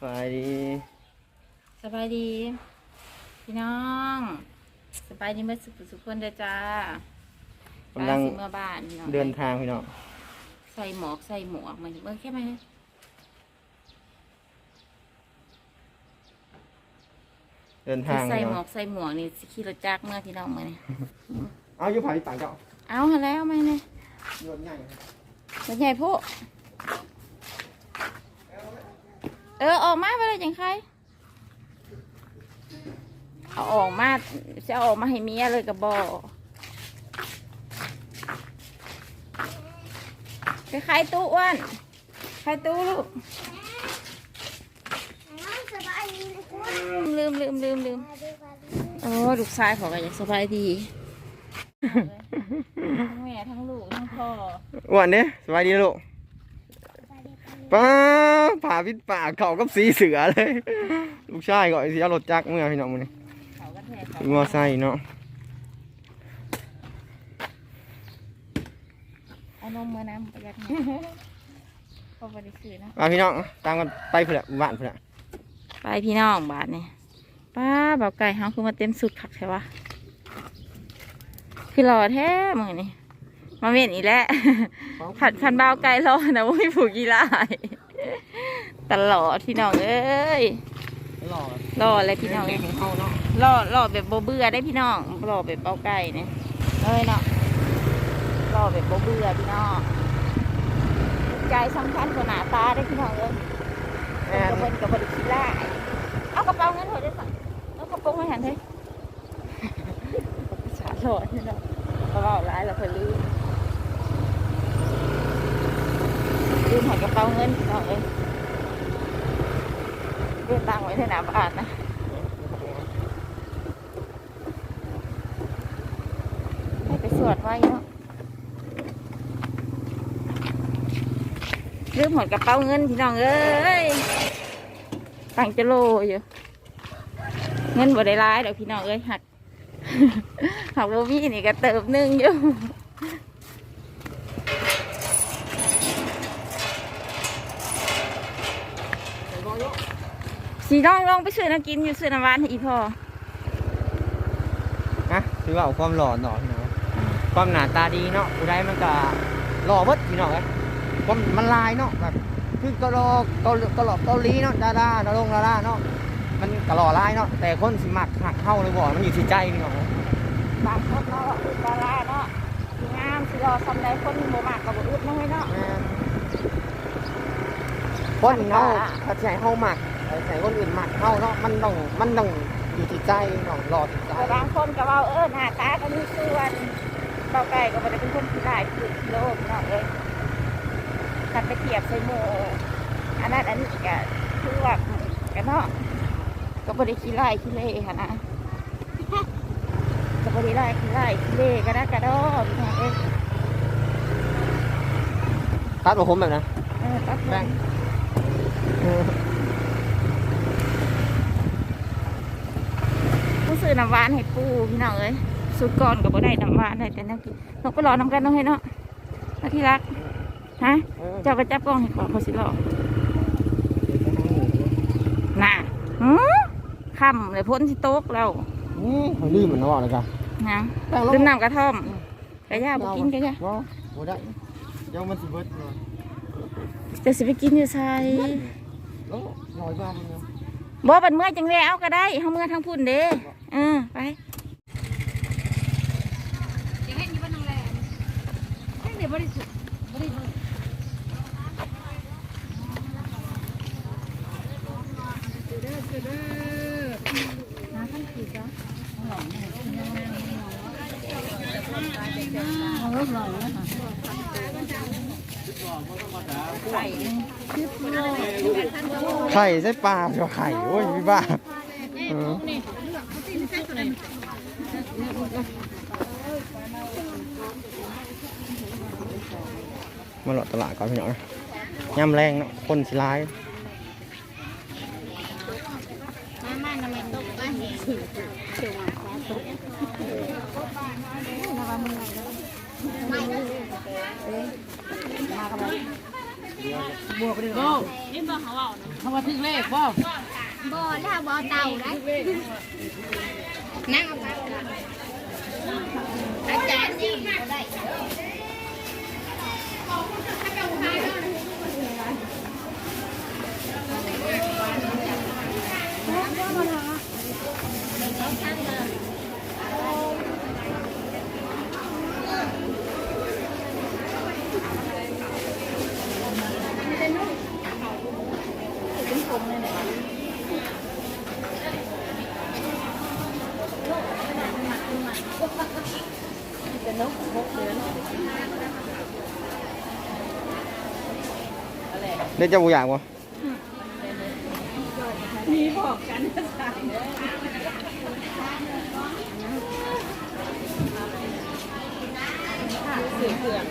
ไปดีสบายดี พี่น้องสบายดีเมื่อสุขสุขคนเด้อจ้ากำลังสิเมื่อบ้านพี่น้องเดินทางพี่น้องใส่หมอกใส่หมวกเหมือนเมื่อแค่ไหมเดินทางใส่พี่หมน้วองกใส่หมวกนี่สิขี่รถจักรเมื่อพี่น้องเมื่อนี่เอาอยู่ไผ่ต่างเจ้าเอาหาแล้วไหมเนี่ยรถใหญ่รถใหญ่พวก เออออกมาไปเลยจังใครเอาออกมาจะเอาออกมาให้เมียเลยกับบอกไปขายตู้อ้วนขายตู้ลูกสบายดีนะคุณลืมลืมลืมลืมโอ้ลูกชายเขอก็ยังสบายดีทั้งแม่ทั้งลูกทั้งพ่ออ้วนเนี่ยสบายดีนะลูก ป้าผ่าพิษป่าเขากับสีเสือเลย ลูกชายก่อนสีเอารถจักรเมื่อพี่น้องมื้อนี้เขาก็แท้เขางัวไส้เนาะเอานมมาน้ำประหยัดเงินพอไปได้ซื้อนะมาพี่น้องตามกันไปเพื่อนบ้านเพื่อนไปพี่น้องบาทเนี่ยป้าเบาไก่เฮาคือมาเต็มสุดคักใช่ปะคือหล่อแท้มือนี่ มาเวียนอีกแล้วขันขันเบาไก่รอนะว่าไม่ผูกกีฬาตลอดพี่น้องเอ้ยหล่อรออะไรพี่น้องแม่ของเขาเนาะรอรอแบบโบเบื่อได้พี่น้องรอแบบเบาไก่เนี่ยเอ้ยเนาะรอแบบโบเบื่อพี่น้องใจสำคัญกว่าหน้าตาได้พี่น้องเอ้ยแม่เพิ่นกับบริคิล่าเอากระเป๋าเงินเถอะได้สั่งเอากระโปรงไม่หันเฮ้ยสาหลอดนี่เนาะกระเป๋าร้ายแล้วเพิ่นลืม ลืมหากระเป๋าเงินพี่น้องเอ้ยเรียกตังไว้ในหน้าบ้านนะให้ไปสวดไว้เนาะลืมหมดกระเป๋าเงินพี่น้องเอ้ยตังจะโลอยู่เงินบ่ได้ร้ายเดอกพี่น้องเอ้ยหักหักโบมี่นี่ก็เติมนึงอยู่ สีน้องลองไปซื้อน้ำกินอยู่ซื้อน้ำหวานให้อีพ่อนะถือว่าเอาความหล่อหน่อยพี่น้องความหน้าตาดีเนาะผู้ใดมันก็หล่อเบิดพี่น้องเอ้ยความมันลายเนาะแบบคือเกาหลอกเกาหลีเกาหลอกเกาหลีเนาะดาราดารงดาราเนาะมันก็หล่อลายเนาะแต่คนสิมักหักเข้าหรือบ่มันอยู่ที่ใจพี่น้องเอ้ยบางคนเนาะคือดาราเนาะสิงามสิรอทำได้คนโมมากกับอึดน้อยเนาะแม่นคนเนาะถ้าสิให้เฮามัก ถ้าสิให้คนอื่นมักเฮาเนาะมันต้องมันต้องอยู่ที่ใจเนาะหล่อที่ใจแต่บางคนก็เว่าเออหน้าตาก็มีส่วนเบาไก่ก็ไม่ได้เป็นคนที่ได้คือกิโลพี่น้องเอ้ยคันไปเทียบใส่หมูอันนั้นอันนี้ก็คือว่ากันเนาะก็บริขี้ไล่ขี้เล่ค่ะนะก็บริไล่ขี้ไล่ขี้เล่ก็ได้กระดอพี่น้องเอ้ยตัดบ่ผมแบบนั้นเออตัดแบ่แบ่ง งเออผู้ซื้อน้ำหวานให้ปูพี่น้องเอ้ยสุดก่อนก็บ่ได้น้ำหวานได้แต่นั่นกินเราก็รอน้ำกันเนาะให้เนาะมาที่รักฮะเออเจ้าก็จับกล้องให้ก่อนเขาสิรอน่ะหือค่ำเลยพ้นสิโต๊กแล้วนี่เขาลืมมันเนาะเลยกันนะแป้งลงดื่มน้ำกระท่อมกระยาบ่กินกระยาบ่บ่ได้เดี๋ยวมันสิเบิดเนาะจะสิไปกินอยู่ไสแล้วลอยบ้านมันเนาะบ่บัด เมื่อจังแล้วก็ได้เฮาเมื่อทางพุ่นเด้เออไปไข่ไข่ใส่ปลาเดี๋ยวไข่โอ้ยพี่บ้าเออ มาหลอดตลาดก่อนพี่น้องนะย่ำแรงเนาะคนสิร้ายบวกเลยบ่นี่บ่เขาเอาเขาว่าถึงเลขบ่บ่ถ้าบ่เต่าได้ นั่งเอาไปอาจารย์ดีมากได้ได้จะบูอยากบ่มีบอกกันสายเสือเผือก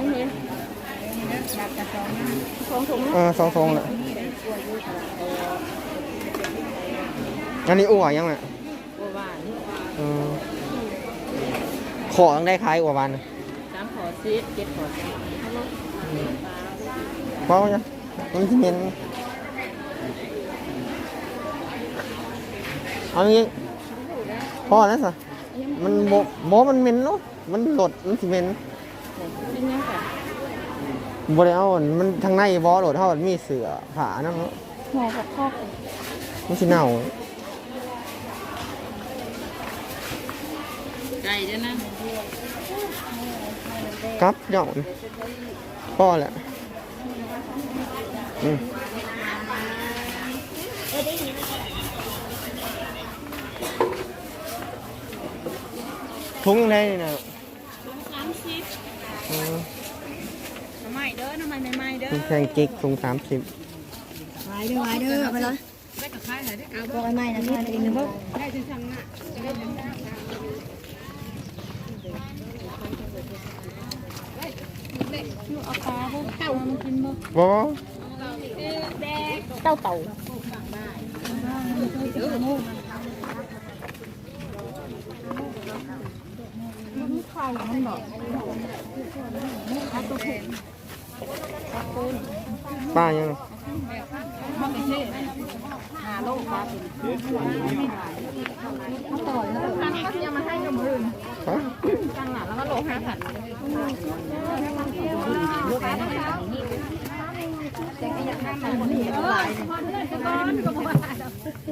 งนี้ถุงถุง เออ สองทรงแหละอันนี้อ้วยังไงบัวหวานเออขอต้องได้คล้ายอ้วบานนะสามขอซีดเจ็ดขอซีดเพราะว่าจะมันจะเหม็นเอางี้พอแล้วสิมันโมโมมันเหม็นเนาะมันหลดมันสิเหม็นเป็นยังไง บ่ได้เอาอันมันทางในบ่โหลดเท่ามันมีเสือผานั่นเนาะห่อกับคอกมันสิเน่าไก่ด้วยนะกับเหย่านะพอแหละอืมทุงยังไงนี่นะ สามสิบ เออ น้ำใหม่เด้อน้ำใหม่ ใหม่ๆเด้อทุงแพงจิกทุงสามสิบไว้เด้อไว้เด้อไปเลยได้กับข้าวไหนได้เอาบอกไอ้ไม้นะค่ะเองนะบ่ได้ถึงทางหน้าจะได้ยังได้เอาปลาพวกเต่ามากินบ่บ่เต่าเต่ามันไข่มันบอก ป้ายังมันไม่ใช่หาโลกปลาเป็นต่อยแล้วทางก็จะมาให้กับมือฮะตั้งหลังแล้วก็โลห้าพัน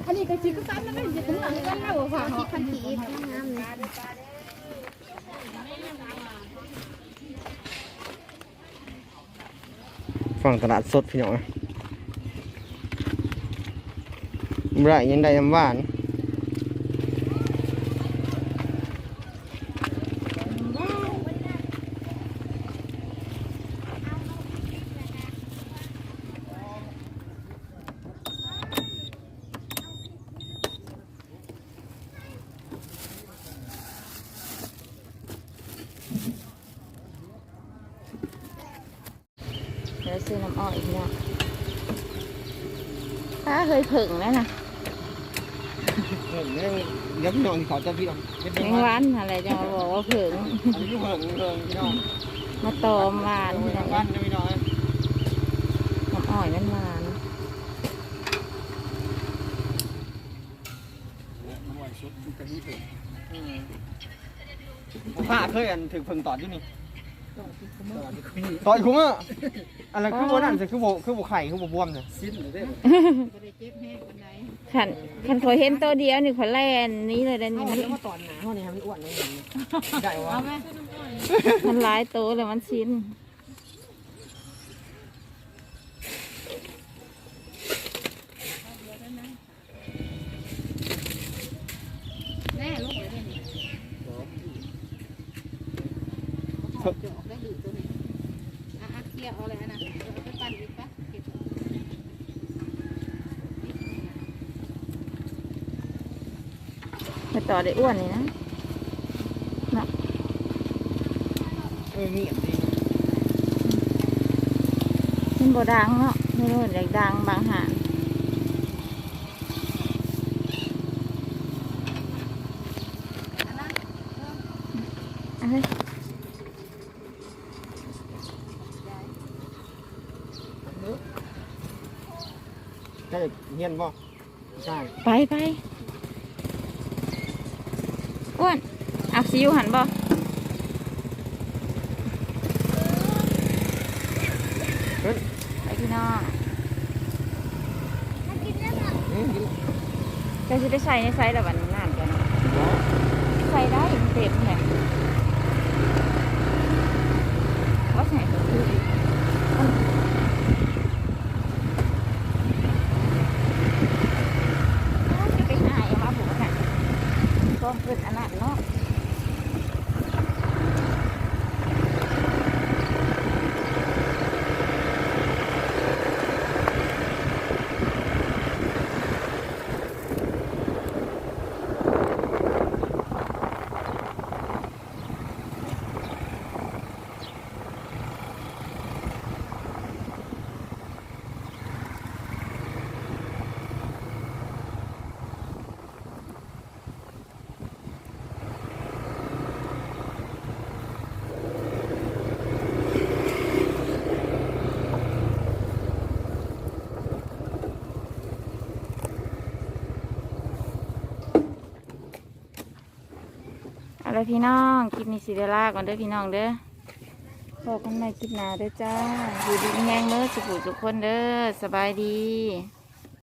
อันนี้ก็ชิคก็ซ้ำแล้วก็จะถึงหลังกันแล้วค่ะคิดพันทีงามเลย ฝั่งตลาดสดพี่น้องไรยังได้ยำหวาน ซื้อน้ำอ้อยอีกเนี่ยถ้าเคยผึ่งแล้วนะเพิ่งเรื่องเดี๋ยวพี่น้องที่เขาจะพี่น้องเฮ็ดแมยังงไงวันอะไรจะมาบอกว่าผึ่งอันนี้คือเพิ่งเพิ่งพี่น้องมาตอมหวานเพิ่งน้บ้านนะพี่น้องำอ้อยมันหวานผ้าเคยอันถึงเพิ่งตอดอยู่นี่ ตอดคุ้มอะอันนั้นคือโบนั่นคือโบคือโบไข่คือโบบวมเนี่ยสิ้นเลยเด้ขันขันขอยเห็นตัวเดียวนี่ขอยแล่นนี้เลยได้นี่มันมาตอนหนาเขาเนี่ยมันอ้วนเลยได้วะมันหลายตัวเลยมันชิ้น แน่ลูกเลยเนี่ย ได้ดูตัวนี้อะเคี่ยวเอาเลยนะไปปั่นอีกปะเก็บไปต่อได้อ้วนนี่นะเออเงียบดีนมันบ่ดังเนาะไม่รู้อยากดังบางหางเอ้ย ได้เฮี ยนบ่ใช่ไปไปอ้วนเอาซิวหันบ่ขึ้นไปพี่น้องอืมกินจะสิไปใส่ในไซส์ละวันนานกันใส่ได้มันเต็มแหละว่าใส่ก็คือมันจะไปหายเอามาผมน่ะก็เกิดอันนั้นเนาะ เด้อพี่น้องคลิปนี้สิเดล่าก่อนเด้อพี่น้องเด้อพบกันใหม่คลิปหน้าเด้อจ้าอยู่ดีมีแรงเด้อสุขุสุขคนเด้อสบายดี